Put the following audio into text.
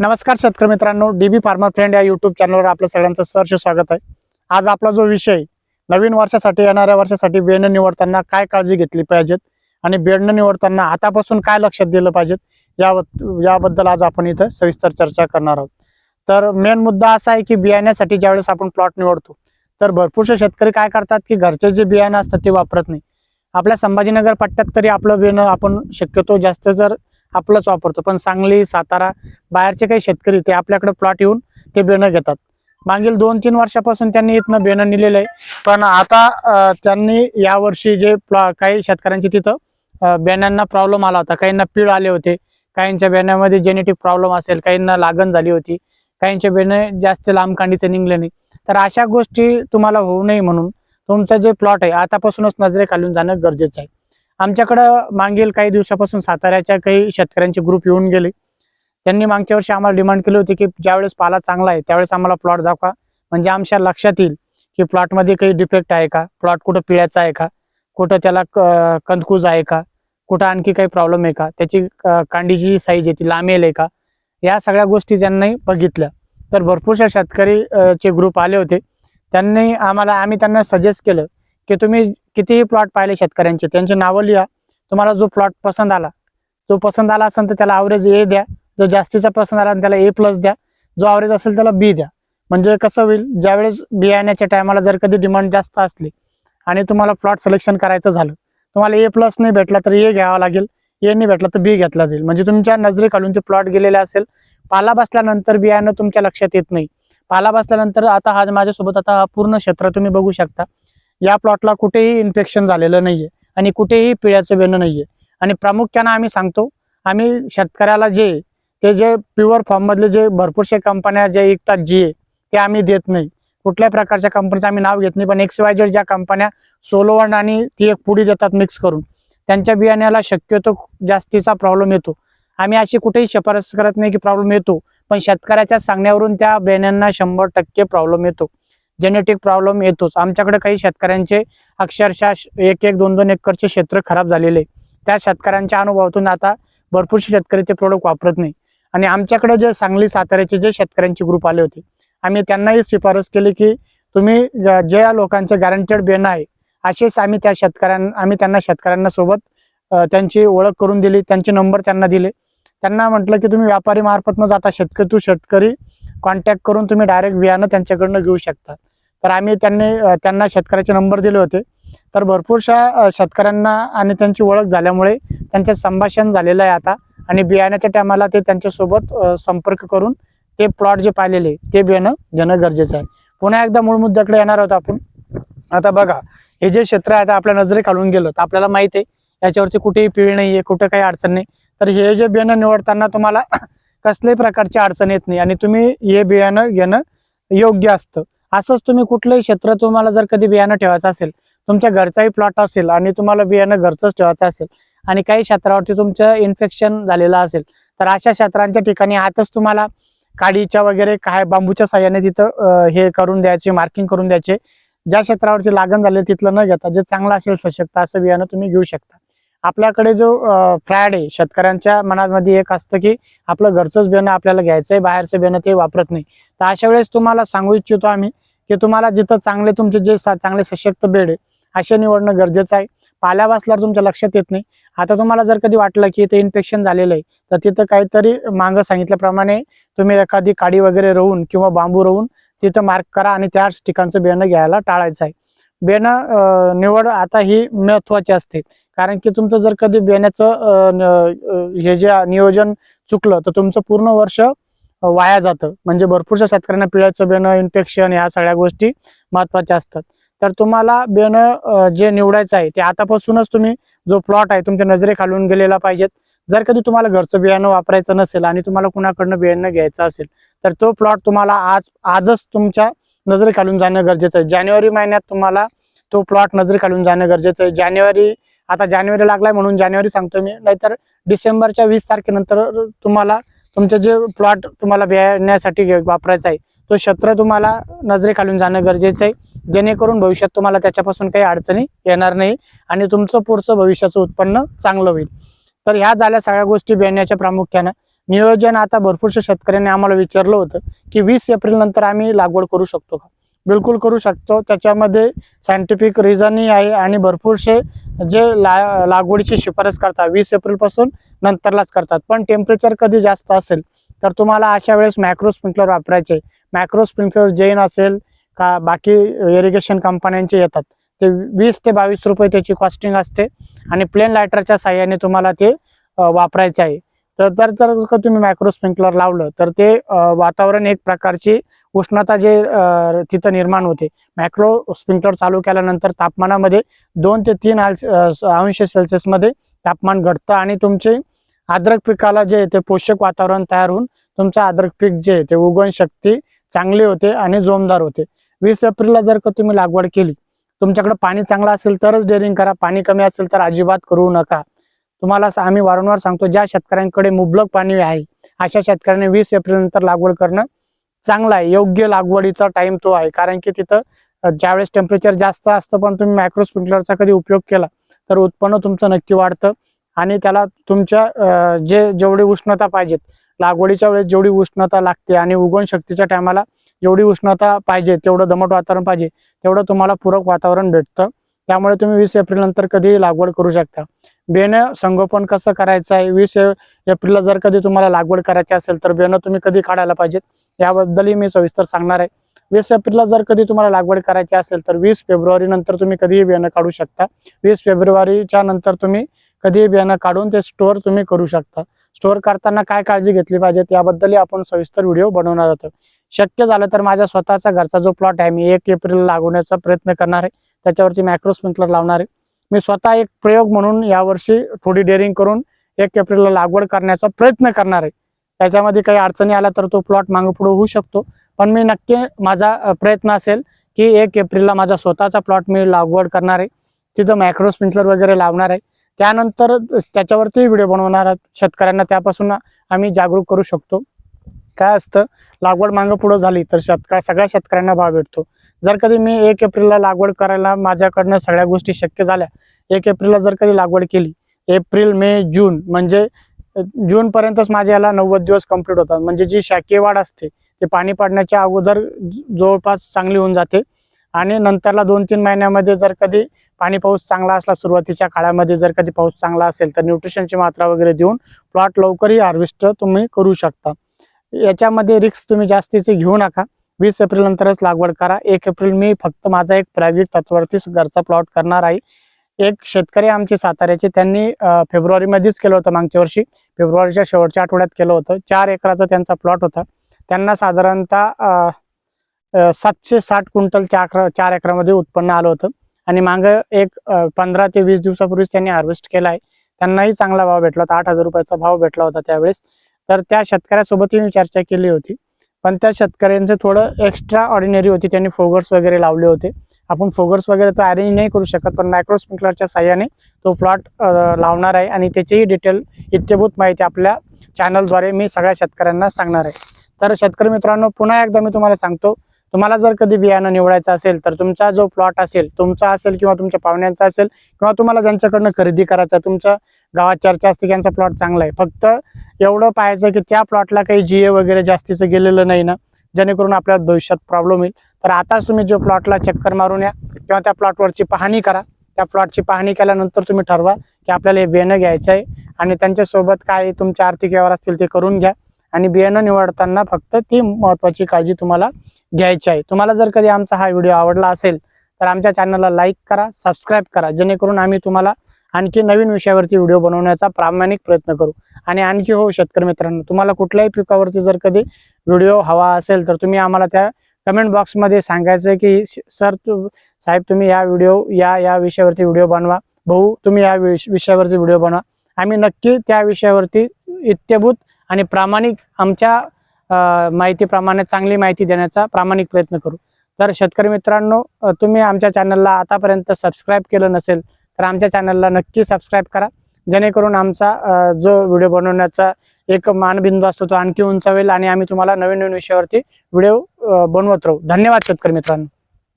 नमस्कार शेतकरी मित्रांनो डीबी फार्मर फ्रेंड या युट्यूब चॅनलवर आपलं सगळ्यांचं सहर्ष स्वागत आहे. आज आपला जो विषय नवीन वर्षासाठी येणाऱ्या वर्षासाठी बियाणं निवडताना काय काळजी घेतली पाहिजेत आणि बेणं निवडताना आतापासून काय लक्षात दिलं पाहिजेत या याबद्दल आज आपण इथं सविस्तर चर्चा करणार आहोत. तर मेन मुद्दा असा आहे की बियाण्यासाठी ज्यावेळेस आपण प्लॉट निवडतो तर भरपूरसे शेतकरी काय करतात की घरचे जे बियाणं असतात ते वापरत नाही. आपल्या संभाजीनगर पट्ट्यात तरी आपलं बेणं आपण शक्यतो जास्त जर आपलंच वापरतो. पण सांगली सातारा बाहेरचे काही शेतकरी ते आपल्याकडे प्लॉट येऊन ते बेणं घेतात. मागील दोन तीन वर्षापासून त्यांनी इथनं बेणं नेलेलं आहे. पण आता त्यांनी यावर्षी जे प्लॉ काही शेतकऱ्यांची तिथं बेण्यांना प्रॉब्लेम आला होता. काहींना पीळ आले होते. काहींच्या बेण्यामध्ये जेनेटिक प्रॉब्लेम असेल काहींना लागण झाली होती. काहींचे बेणे जास्त लांबकांडीचे निघले नाही. तर अशा गोष्टी तुम्हाला होऊ नये म्हणून तुमचं जे प्लॉट आहे आतापासूनच नजरे खालून जाणं गरजेचं आहे. आमच्याकडं मागील काही दिवसापासून साताऱ्याच्या काही शेतकऱ्यांचे ग्रुप येऊन गेले. त्यांनी मागच्या वर्षी आम्हाला डिमांड केली होती की ज्यावेळेस पाला चांगला आहे त्यावेळेस आम्हाला प्लॉट दाखवा. म्हणजे आमच्या लक्षात येईल की प्लॉटमध्ये काही डिफेक्ट आहे का? प्लॉट कुठं पिळ्याचा आहे का? कुठं त्याला क- कंदकूज आहे का? कुठं आणखी काही प्रॉब्लेम आहे का? त्याची कांडीची जी साईज आहे ती लांबेल आहे का? या सगळ्या गोष्टी त्यांनी बघितल्या. तर भरपूरशा शेतकरी चे ग्रुप आले होते. त्यांनी आम्हाला आम्ही त्यांना सजेस्ट केलं की तुम्ही कितीही प्लॉट पाहिले शेतकऱ्यांचे त्यांची नावं लिहा. तुम्हाला जो प्लॉट पसंत आला जो पसंत आला असेल तर त्याला ॲव्हरेज ए द्या. जो जास्तीचा पसंत आला त्याला ए प्लस द्या. जो ॲव्हरेज असेल त्याला बी द्या. म्हणजे कसं होईल ज्यावेळेस बियाण्याच्या टायमाला जर कधी डिमांड जास्त असली आणि तुम्हाला प्लॉट सिलेक्शन करायचं झालं तुम्हाला ए प्लस नाही भेटला तर ए घ्यावा लागेल. ए नाही भेटला तर बी घेतला जाईल. म्हणजे तुमच्या नजरे काढून ते प्लॉट गेलेले असेल. पाला बसल्यानंतर बियाणं तुमच्या लक्षात येत नाही. पाला बसल्यानंतर आता हा माझ्यासोबत आता पूर्ण क्षेत्र तुम्ही बघू शकता. या प्लॉटला कुठेही इन्फेक्शन झालेलं नाहीये आणि कुठेही पिळ्याचं बेणं नाहीये. आणि प्रामुख्यानं आम्ही सांगतो आम्ही शेतकऱ्याला जे ते जे प्युअर फॉर्म मधले जे भरपूरशे कंपन्या जे विकतात जी ते आम्ही देत नाही. कुठल्याही प्रकारच्या कंपनीचं आम्ही नाव घेत नाही पण एक्स वाय जेड ज्या कंपन्या सोलोवन आणि ती एक पुडी देतात मिक्स करून. त्यांच्या बियाण्याला शक्यतो जास्तीचा प्रॉब्लेम येतो. आम्ही अशी कुठेही शिफारस करत नाही की प्रॉब्लेम येतो पण शेतकऱ्याच्या सांगण्यावरून त्या बियाण्यांना शंभर टक्के प्रॉब्लेम येतो. जेनेटिक प्रॉब्लेम येतोच. आमच्याकडे काही शेतकऱ्यांचे अक्षरशः एक एक दोन दोन एकरचे क्षेत्र खराब झालेले आहे. त्या शेतकऱ्यांच्या अनुभवातून आता भरपूर शेतकरी ते प्रोडक्ट वापरत नाही. आणि आमच्याकडे जे सांगली साताऱ्याचे जे शेतकऱ्यांचे ग्रुप आले होते आम्ही त्यांनाही शिफारस केली की तुम्ही ज- ज्या लोकांचे गॅरंटेड बेन आहे असेच आम्ही त्या शेतकऱ्यांना आम्ही त्यांना शेतकऱ्यांना सोबत त्यांची ओळख करून दिली त्यांचे नंबर त्यांना दिले. त्यांना म्हटलं की तुम्ही व्यापारी मार्फत न जाता शेतकरी तू शेतकरी कॉन्टॅक्ट करून तुम्ही डायरेक्ट बियाणं त्यांच्याकडनं घेऊ शकता. तर आम्ही त्यांनी त्यांना शेतकऱ्याचे नंबर दिले होते. तर भरपूरशा शेतकऱ्यांना आणि त्यांची ओळख झाल्यामुळे त्यांचं संभाषण झालेलं आहे आता. आणि बियाण्याच्या टायमाला ते त्यांच्यासोबत संपर्क करून ते प्लॉट जे पाहिलेले ते बियाणं देणं गरजेचं आहे. पुन्हा एकदा मूळ मुद्द्याकडे येणार आहोत आपण. आता बघा हे जे क्षेत्र आहे आता आपल्या नजरे काढून गेलं तर आपल्याला माहिती आहे याच्यावरती कुठेही पीळ नाही आहे कुठं काही अडचण नाही. तर हे जे बियाणं निवडताना तुम्हाला कसल्याही प्रकारची अडचण येत नाही आणि तुम्ही हे बियाणं घेणं योग्य असतं. असंच तुम्ही कुठलंही क्षेत्र तुम्हाला जर कधी बियाणं ठेवायचं असेल तुमच्या घरचाही प्लॉट असेल आणि तुम्हाला बियाणं घरचंच ठेवायचं असेल आणि काही क्षेत्रावरती तुमचं इन्फेक्शन झालेलं असेल तर अशा क्षेत्रांच्या ठिकाणी आताच तुम्हाला काडीच्या वगैरे काय बांबूच्या साह्याने तिथं हे करून द्यायचे मार्किंग करून द्यायचे. ज्या क्षेत्रावरती लागण झाले तिथलं न घेता जे चांगलं असेल सशक्त असं बियाणं तुम्ही घेऊ शकता. आपल्याकडे जो फ्रॅड आहे शेतकऱ्यांच्या मनामध्ये एक असतं की आपलं घरचंच बियाणं आपल्याला घ्यायचं आहे बाहेरचं बियाणं ते वापरत नाही. तर अशा वेळेस तुम्हाला सांगू इच्छितो आम्ही की तुम्हाला जिथं चांगले तुमचे जे चांगले सशक्त बेड आहे असे निवडणं गरजेचं आहे. पाल्या वाचल्यावर तुमच्या लक्षात येत नाही. आता तुम्हाला जर कधी वाटलं की इथे इन्फेक्शन झालेलं आहे तर तिथं काहीतरी मागं सांगितल्याप्रमाणे तुम्ही एखादी काडी वगैरे रोवून किंवा बांबू रोवून तिथं मार्क करा आणि त्याच ठिकाणचं बियाणं घ्यायला टाळायचं आहे. बियाणं निवड आता ही महत्वाची असते. कारण की तुमचं जर कधी बियाण्याचं हे जे नियोजन चुकलं तर तुमचं पूर्ण वर्ष वाया जातं. म्हणजे भरपूरशा शेतकऱ्यांना पिळ्याचं बियाणं इन्फेक्शन ह्या सगळ्या गोष्टी महत्त्वाच्या असतात. तर तुम्हाला बियाणं जे निवडायचं आहे ते आतापासूनच तुम्ही जो प्लॉट आहे तुमच्या नजरे खालून गेलेला पाहिजेत. जर कधी तुम्हाला घरचं बियाणं वापरायचं नसेल आणि तुम्हाला कुणाकडनं बियाणं घ्यायचं असेल तर तो प्लॉट तुम्हाला आज आजच तुमच्या नजरे खालून जाणं गरजेचं आहे. जानेवारी महिन्यात तुम्हाला तो प्लॉट नजरे खालून जाणं गरजेचं आहे. जानेवारी आता जानेवारी लागलाय म्हणून जानेवारी सांगतो मी. नाहीतर डिसेंबरच्या वीस तारखेनंतर तुम्हाला तुमचं जे प्लॉट तुम्हाला बियाण्यासाठी वापरायचा आहे तो क्षेत्र तुम्हाला नजरे खालून जाणं गरजेचं आहे. जेणेकरून भविष्यात तुम्हाला त्याच्यापासून काही अडचणी येणार नाही आणि तुमचं पुढचं भविष्याचं उत्पन्न चांगलं होईल. तर ह्या झाल्या सगळ्या गोष्टी बियाण्याच्या प्रामुख्यानं. नियोजन आता भरपूरशा शेतकऱ्यांनी आम्हाला विचारलं होतं की वीस एप्रिल नंतर आम्ही लागवड करू शकतो का? बिलकुल करू शकतो. त्याच्यामध्ये सायंटिफिक रिझनही आहे आणि भरपूरसे जे ला लागवडीची शिफारस करतात वीस एप्रिलपासून नंतरलाच करतात. पण टेम्परेचर कधी जास्त असेल तर तुम्हाला अशा वेळेस मॅक्रो स्प्रिंकलर वापरायचे. मॅक्रो स्प्रिंकलर जैन असेल का बाकी इरिगेशन कंपन्यांचे येतात. ते वीस ते बावीस रुपये त्याची कॉस्टिंग असते आणि प्लेन लायटरच्या साह्याने तुम्हाला ते वापरायचं आहे. तर तर जर का तुम्ही मायक्रो स्प्रिंकलर लावलं तर ते वातावरण एक प्रकारची उष्णता जे तिथं निर्माण होते. मॅक्रो स्प्रिंकलर चालू केल्यानंतर तापमानामध्ये दोन ते तीन आल्स- अंश सेल्सिअसमध्ये तापमान घटतं आणि तुमचे आद्रक पिकाला जे ते पोषक वातावरण तयार होऊन तुमचं आद्रक पीक जे आहे ते उगवण शक्ती चांगली होते आणि जोमदार होते. वीस एप्रिलला जर का तुम्ही लागवड केली तुमच्याकडे पाणी चांगलं असेल तरच डेअरिंग करा पाणी कमी असेल तर अजिबात करू नका. तुम्हाला आम्ही वारंवार सांगतो ज्या शेतकऱ्यांकडे मुबलक पाणी आहे अशा शेतकऱ्यांनी वीस एप्रिल नंतर लागवड करणं चांगलं आहे. योग्य लागवडीचा टाइम तो आहे. कारण की तिथं ज्यावेळेस टेम्परेचर जास्त असतं पण तुम्ही मायक्रो स्प्रिंकलरचा कधी उपयोग केला तर उत्पन्न तुमचं नक्की वाढतं. आणि त्याला तुमच्या जे जेवढी उष्णता पाहिजेत लागवडीच्या वेळेस जेवढी उष्णता लागते आणि उगवण शक्तीच्या टायमाला जेवढी उष्णता पाहिजे तेवढं दमट वातावरण पाहिजे तेवढं तुम्हाला पूरक वातावरण भेटतं. त्यामुळे तुम्ही वीस एप्रिल नंतर कधीही लागवड करू शकता. बेनं संगोपन कसं करायचं आहे? वीस एप्रिलला जर कधी तुम्हाला लागवड करायची असेल तर बेनं तुम्ही कधी काढायला पाहिजेत? याबद्दलही मी सविस्तर सांगणार आहे. वीस एप्रिलला जर कधी तुम्हाला लागवड करायची असेल तर वीस फेब्रुवारी नंतर तुम्ही कधीही बियाणं काढू शकता. वीस फेब्रुवारीच्या नंतर तुम्ही कधीही बियाणं काढून ते स्टोअर तुम्ही करू शकता. स्टोअर करताना काय काळजी घेतली पाहिजे याबद्दलही आपण सविस्तर व्हिडिओ बनवणार आहोत. शक्य झालं तर माझ्या स्वतःचा घरचा जो प्लॉट आहे मी एक एप्रिल लागवण्याचा प्रयत्न करणार आहे. त्याच्यावरती मॅक्रो स्प्रिंकलर लावणार आहे. मी स्वतः एक प्रयोग म्हणून यावर्षी थोडी डेअरिंग करून एक एप्रिलला लागवड करण्याचा प्रयत्न करणार आहे. त्याच्यामध्ये काही अडचणी आल्या तर तो प्लॉट मागपुढं होऊ शकतो. पण मी नक्की माझा प्रयत्न असेल की एक एप्रिलला माझा स्वतःचा प्लॉट मी लागवड करणार आहे. तिथं मॅक्रो स्प्रिंकलर वगैरे लावणार आहे. त्यानंतर त्याच्यावरती व्हिडिओ बनवणार आहोत. शेतकऱ्यांना त्यापासून आम्ही जागरूक करू शकतो. काय असतं? लागवड मागं पुढं झाली तर शेतकऱ्या सगळ्या शेतकऱ्यांना भाव भेटतो. जर कधी मी एक एप्रिलला लागवड करायला माझ्याकडनं सगळ्या गोष्टी शक्य झाल्या एक एप्रिलला जर कधी लागवड केली एप्रिल मे जून म्हणजे जूनपर्यंतच माझ्या याला नव्वद दिवस कंप्लीट होतात. म्हणजे जी शाकीय वाढ असते ते पाणी पडण्याच्या अगोदर ज- जवळपास चांगली होऊन जाते. आणि नंतरला दोन तीन महिन्यामध्ये जर कधी पाणी पाऊस चांगला असला सुरुवातीच्या काळामध्ये जर कधी पाऊस चांगला असेल तर न्यूट्रिशनची मात्रा वगैरे देऊन प्लॉट लवकरही हार्वेस्ट तुम्ही करू शकता. याच्यामध्ये रिक्स तुम्ही जास्तीचे घेऊ नका. वीस एप्रिल नंतरच लागवड करा. एक एप्रिल मी फक्त माझा एक प्रायव्हेट तत्वावरतीच घरचा प्लॉट करणार आहे. एक शेतकरी आमचे साताऱ्याचे त्यांनी फेब्रुवारीमध्येच केलं होतं मागच्या वर्षी. फेब्रुवारीच्या शेवटच्या आठवड्यात केलं होतं. चार एकराचा त्यांचा प्लॉट होता. त्यांना साधारणतः सातशे साठ क्विंटल चार चार एकरामध्ये उत्पन्न आलं होतं. आणि मागं एक पंधरा ते वीस दिवसापूर्वीच त्यांनी हार्वेस्ट केला आहे. त्यांनाही चांगला भाव भेटला होता. आठ हजार रुपयाचा भाव भेटला होता त्यावेळेस. तर त्या शेतकऱ्यासोबत मी चर्चा केली होती. पण त्या शेतकऱ्यांचं थोडं एक्स्ट्रा ऑर्डिनरी होती. त्यांनी फोगर्स वगैरे लावले होते. आपण फोगर्स वगैरे तर अरेंज नाही करू शकत पण मायक्रो स्प्रिंकलरच्या साह्याने तो प्लॉट लावणार आहे आणि त्याचीही डिटेल इत्यभूत माहिती आपल्या चॅनलद्वारे मी सगळ्या शेतकऱ्यांना सांगणार आहे. तर शेतकरी मित्रांनो पुन्हा एकदा मी तुम्हाला सांगतो तुम्हाला जर कधी बियाणं निवडायचं असेल तर तुमचा जो प्लॉट असेल तुमचा असेल किंवा तुमच्या पाहुण्यांचा असेल किंवा तुम्हाला ज्यांच्याकडनं खरेदी करायचा तुमच्या गावात चर्चा असते की यांचा प्लॉट चांगला आहे. फक्त एवढं पाहायचं की त्या प्लॉटला काही जीए वगैरे जास्तीचं गेलेलं नाही ना जेणेकरून आपल्याला भविष्यात प्रॉब्लेम येईल. तर आताच तुम्ही जो प्लॉटला चक्कर मारून या किंवा त्या प्लॉटवरची पाहणी करा. त्या प्लॉटची पाहणी केल्यानंतर तुम्ही ठरवा की आपल्याला हे बियाणं घ्यायचं आहे आणि त्यांच्यासोबत काय तुमचे आर्थिक व्यवहार असतील ते करून घ्या. आणि बियाणं निवडताना फक्त ती महत्त्वाची काळजी तुम्हाला घ्यायची आहे. तुम्हाला जर कधी आमचा हा व्हिडिओ आवडला असेल तर आमच्या चॅनलला लाईक करा सबस्क्राईब करा. जेणेकरून आम्ही तुम्हाला आणखी नवीन विषयावरती व्हिडिओ बनवण्याचा प्रामाणिक प्रयत्न करू. आणि आणखी हो शेतकरी मित्रांनो तुम्हाला कुठल्याही पिकावरती जर कधी व्हिडिओ हवा असेल तर तुम्ही आम्हाला त्या कमेंट बॉक्समध्ये सांगायचं आहे की श- सर तू साहेब तुम्ही या व्हिडिओ या या विषयावरती व्हिडिओ बनवा. भाऊ तुम्ही या विषयावरती व्हिडिओ बनवा. आम्ही नक्की त्या विषयावरती इत्यभूत आणि प्रामाणिक आमच्या माहितीप्रमाणे चांगली माहिती देण्याचा प्रामाणिक प्रयत्न करू. तर शेतकरी मित्रांनो तुम्ही आमच्या चॅनलला आतापर्यंत सबस्क्राईब केलं नसेल तर आमच्या चॅनलला नक्की सबस्क्राईब करा. जेणेकरून आमचा जो व्हिडिओ बनवण्याचा एक मानबिंदू असतो तो आणखी उंचावेल आणि आम्ही तुम्हाला नवीन नवीन विषयावरती व्हिडिओ बनवत राहू. धन्यवाद शेतकरी मित्रांनो.